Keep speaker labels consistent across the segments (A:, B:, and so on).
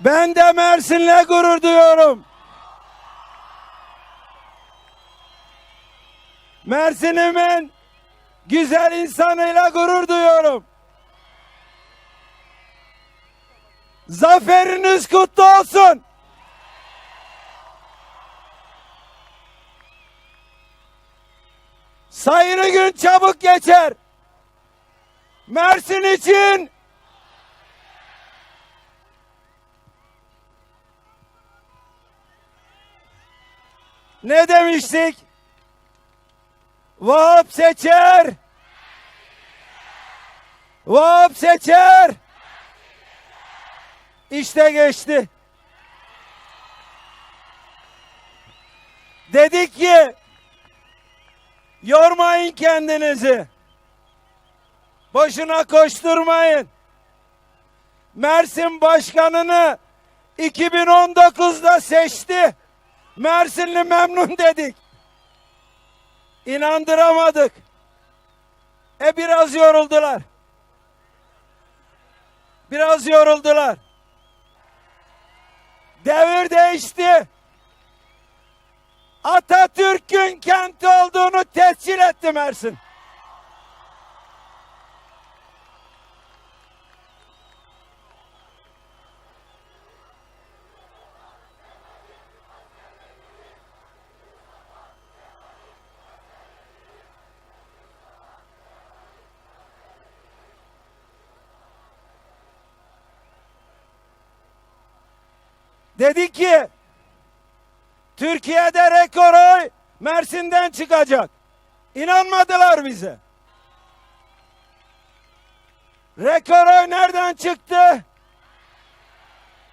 A: Ben de Mersin'le gurur duyuyorum. Mersin'imin güzel insanıyla gurur duyuyorum. Zaferiniz kutlu olsun. Sayılı gün çabuk geçer. Mersin için ne demiştik? Vahap seçer. Vahap seçer. İşte geçti. Dedik ki yormayın kendinizi. Boşuna koşturmayın. Mersin başkanını 2019'da seçti. Mersinli memnun dedik. İnandıramadık. E biraz yoruldular. Biraz yoruldular. Devir değişti. Atatürk'ün kenti olduğunu tescil etti Mersin. Dedi ki Türkiye'de rekor oy Mersin'den çıkacak. İnanmadılar bize. Rekor oy nereden çıktı?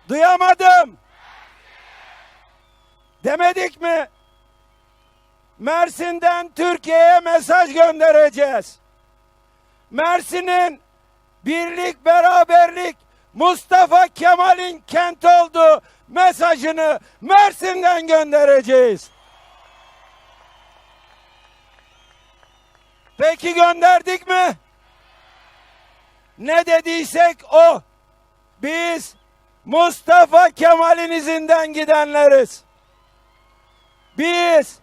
A: Duyamadım. Demedik mi? Mersin'den Türkiye'ye mesaj göndereceğiz. Mersin'in birlik, beraberlik, Mustafa Kemal'in kent olduğu mesajını Mersin'den göndereceğiz. Peki gönderdik mi? Ne dediysek o. Biz Mustafa Kemal'in izinden gidenleriz. Biz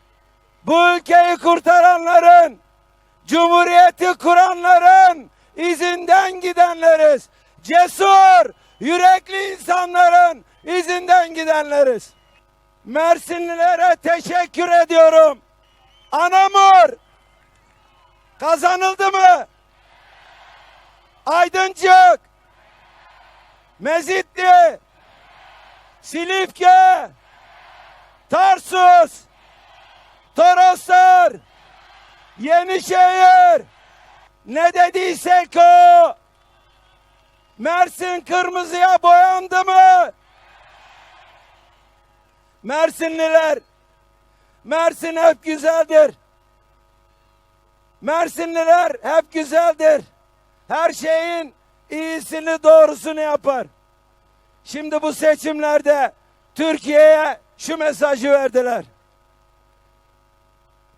A: bu ülkeyi kurtaranların, cumhuriyeti kuranların izinden gidenleriz. Cesur, yürekli insanların izinden gidenleriz. Mersinlilere teşekkür ediyorum. Anamur kazanıldı mı? Aydıncık, Mezitli, Silifke, Tarsus, Toroslar, Yenişehir, ne dediysek o. Mersin kırmızıya boyandı mı? Mersinliler, Mersin hep güzeldir. Mersinliler hep güzeldir. Her şeyin iyisini doğrusunu yapar. Şimdi bu seçimlerde Türkiye'ye şu mesajı verdiler.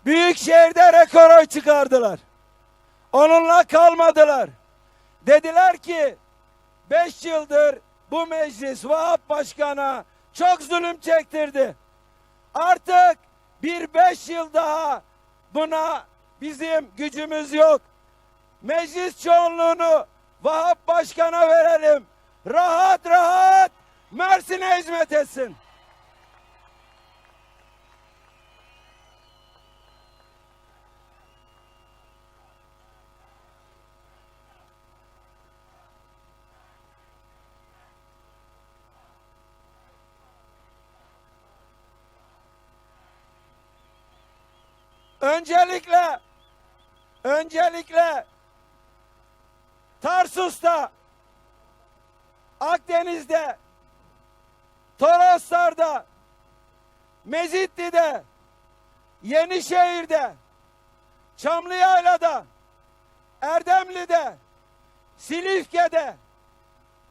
A: Büyük şehirde rekor oy çıkardılar. Onunla kalmadılar. Dediler ki beş yıldır bu meclis Vahap Başkan'a çok zulüm çektirdi. Artık bir beş yıl daha buna bizim gücümüz yok. Meclis çoğunluğunu Vahap Başkan'a verelim. Rahat rahat Mersin'e hizmet etsin. Öncelikle öncelikle Tarsus'ta Akdeniz'de Toroslar'da Mezitli'de Yenişehir'de Çamlıyayla'da Erdemli'de Silifke'de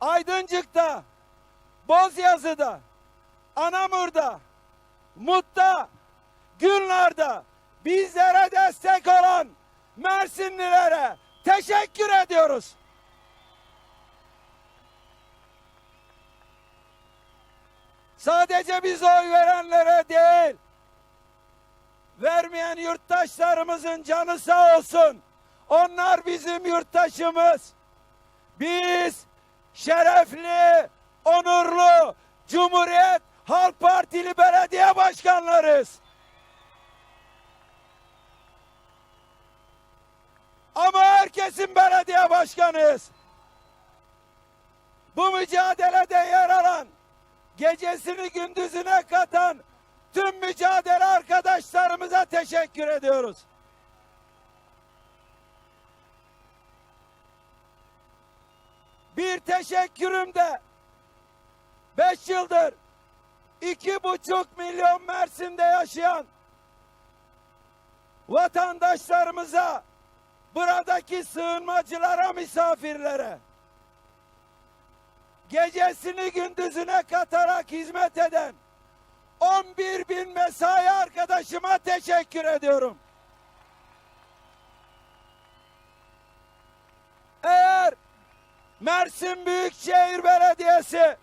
A: Aydıncık'ta Bozyazı'da Anamur'da Mut'ta Gülnar'da bizlere destek olan Mersinlilere teşekkür ediyoruz. sadece biz oy verenlere değil, vermeyen yurttaşlarımızın canı sağ olsun. Onlar bizim yurttaşımız. Biz şerefli, onurlu Cumhuriyet Halk Partili belediye başkanlarız. Ama herkesin belediye başkanıyız. Bu mücadelede yer alan, gecesini gündüzüne katan tüm mücadele arkadaşlarımıza teşekkür ediyoruz. Bir teşekkürüm de beş yıldır iki buçuk milyon Mersin'de yaşayan vatandaşlarımıza, buradaki sığınmacılara, misafirlere gecesini gündüzüne katarak hizmet eden 11 bin mesai arkadaşıma teşekkür ediyorum. Eğer Mersin Büyükşehir Belediyesi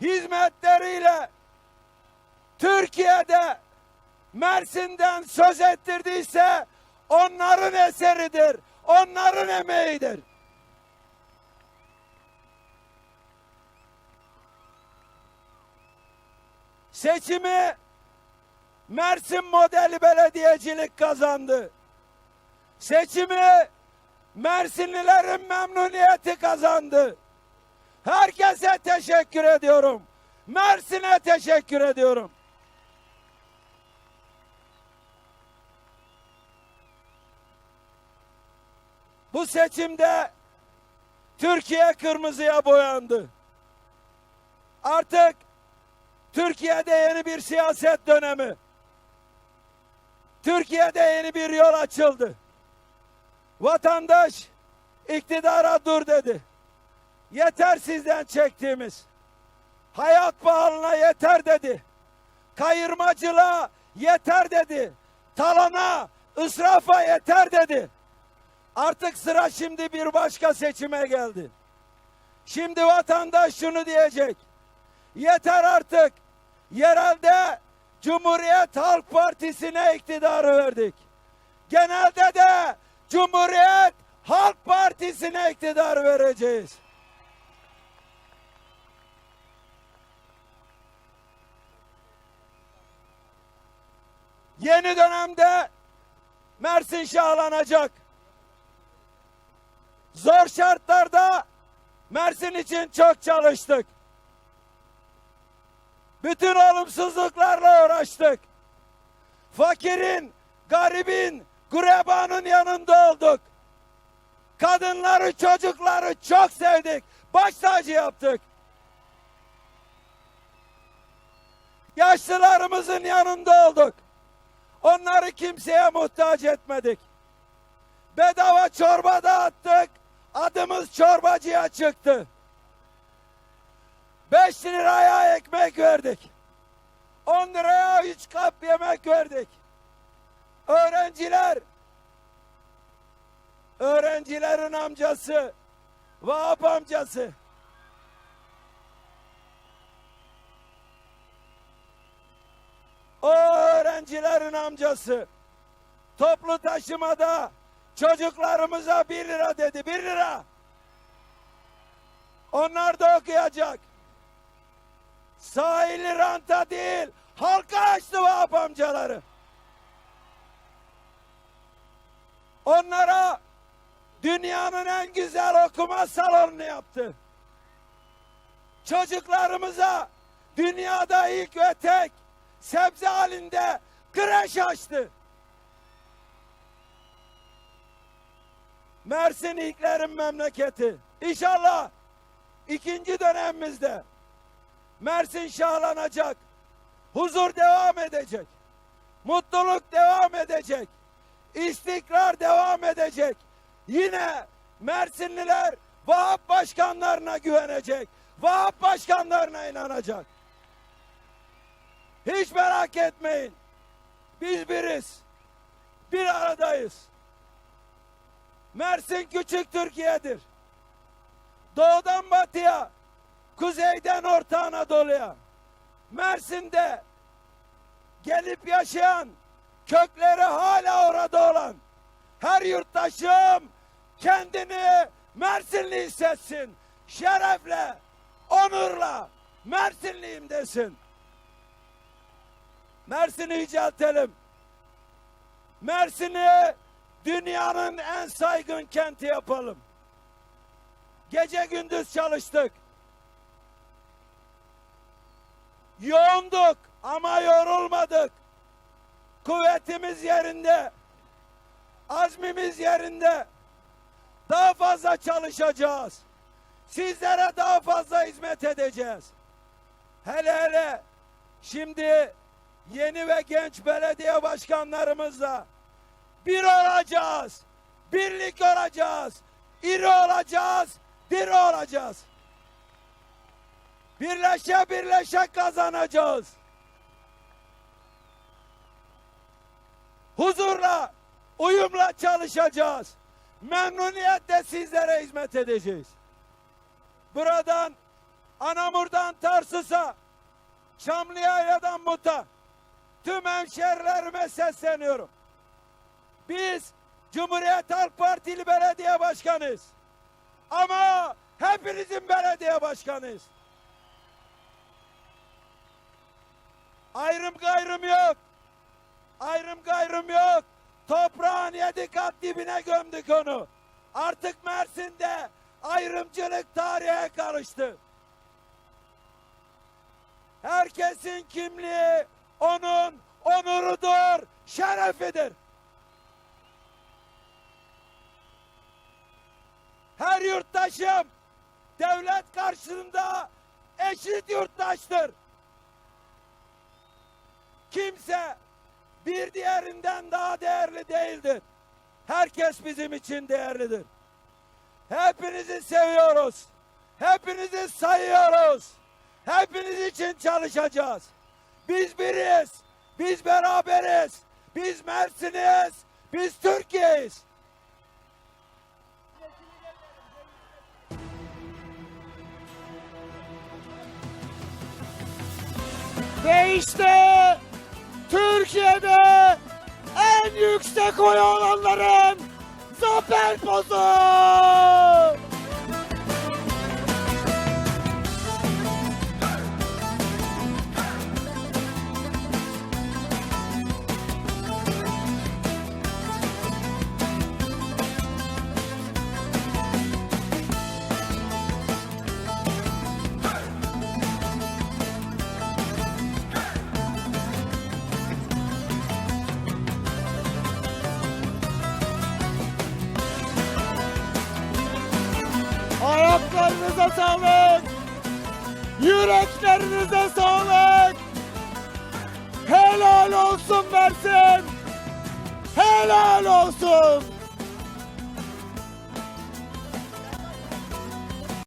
A: hizmetleriyle Türkiye'de Mersin'den söz ettirdiyse onların eseridir, onların emeğidir. Seçimi Mersin modeli belediyecilik kazandı. Seçimi Mersinlilerin memnuniyeti kazandı. Herkese teşekkür ediyorum. Mersin'e teşekkür ediyorum. Bu seçimde Türkiye kırmızıya boyandı. Artık Türkiye'de yeni bir siyaset dönemi. Türkiye'de yeni bir yol açıldı. Vatandaş iktidara dur dedi. Yeter sizden çektiğimiz. Hayat pahalına yeter dedi. Kayırmacılığa yeter dedi. Talana, ısrafa yeter dedi. Artık sıra şimdi bir başka seçime geldi. Şimdi vatandaş şunu diyecek. Yeter artık. Yerelde Cumhuriyet Halk Partisi'ne iktidarı verdik. Genelde de Cumhuriyet Halk Partisi'ne iktidar vereceğiz. Yeni dönemde Mersin şahlanacak. Zor şartlarda Mersin için çok çalıştık. Bütün olumsuzluklarla uğraştık. Fakirin, garibin, gurebanın yanında olduk. Kadınları, çocukları çok sevdik. Baş tacı yaptık. Yaşlılarımızın yanında olduk. Onları kimseye muhtaç etmedik. Bedava çorba dağıttık. Adımız çorbacıya çıktı. 5 liraya ekmek verdik. 10 liraya 3 kap yemek verdik. Öğrenciler öğrencilerin amcası Vahap amcası o öğrencilerin amcası toplu taşımada çocuklarımıza bir lira dedi bir lira. Onlar da okuyacak. Sahili ranta değil halka açtı Vahap amcaları. Onlara dünyanın en güzel okuma salonunu yaptı. Çocuklarımıza dünyada ilk ve tek sebze halinde kreş açtı. Mersin ilklerin memleketi. İnşallah ikinci dönemimizde Mersin şahlanacak. Huzur devam edecek. Mutluluk devam edecek. İstikrar devam edecek. Yine Mersinliler Vahap başkanlarına güvenecek. Vahap başkanlarına inanacak. Hiç merak etmeyin. Biz biriz. Bir aradayız. Mersin küçük Türkiye'dir. Doğudan batıya, kuzeyden Orta Anadolu'ya, Mersin'de gelip yaşayan, kökleri hala orada olan her yurttaşım kendini Mersinli hissetsin. Şerefle, onurla Mersinliyim desin. Mersin'i yüceltelim. Mersin'i dünyanın en saygın kenti yapalım. Gece gündüz çalıştık. Yoğunduk ama yorulmadık. Kuvvetimiz yerinde. Azmimiz yerinde. Daha fazla çalışacağız. Sizlere daha fazla hizmet edeceğiz. Hele hele şimdi yeni ve genç belediye başkanlarımızla bir olacağız. Birlik olacağız. İri olacağız. Diri olacağız. Birleşe birleşe kazanacağız. Huzurla, uyumla çalışacağız. Memnuniyetle sizlere hizmet edeceğiz. Buradan Anamur'dan Tarsus'a, Çamlıyayla'dan Mut'a tüm hemşerilerime sesleniyorum. Biz Cumhuriyet Halk Partili belediye başkanıyız. Ama hepinizin belediye başkanıyız. Ayrım gayrım yok. Ayrım gayrım yok. Toprağın yedi kat dibine gömdük onu. Artık Mersin'de ayrımcılık tarihe karıştı. Herkesin kimliği onun onurudur, şerefidir. Her yurttaşım devlet karşısında eşit yurttaştır. Kimse bir diğerinden daha değerli değildir. Herkes bizim için değerlidir. Hepinizi seviyoruz. Hepinizi sayıyoruz. Hepiniz için çalışacağız. Biz biriz. Biz beraberiz. Biz Mersin'iz. Biz Türkiye'yiz.
B: Ve işte Türkiye'de en yüksek oy olanların zafer pozu. Ayaklarınıza sağlık. Yüreklerinize sağlık. Helal olsun Mersin. Helal olsun.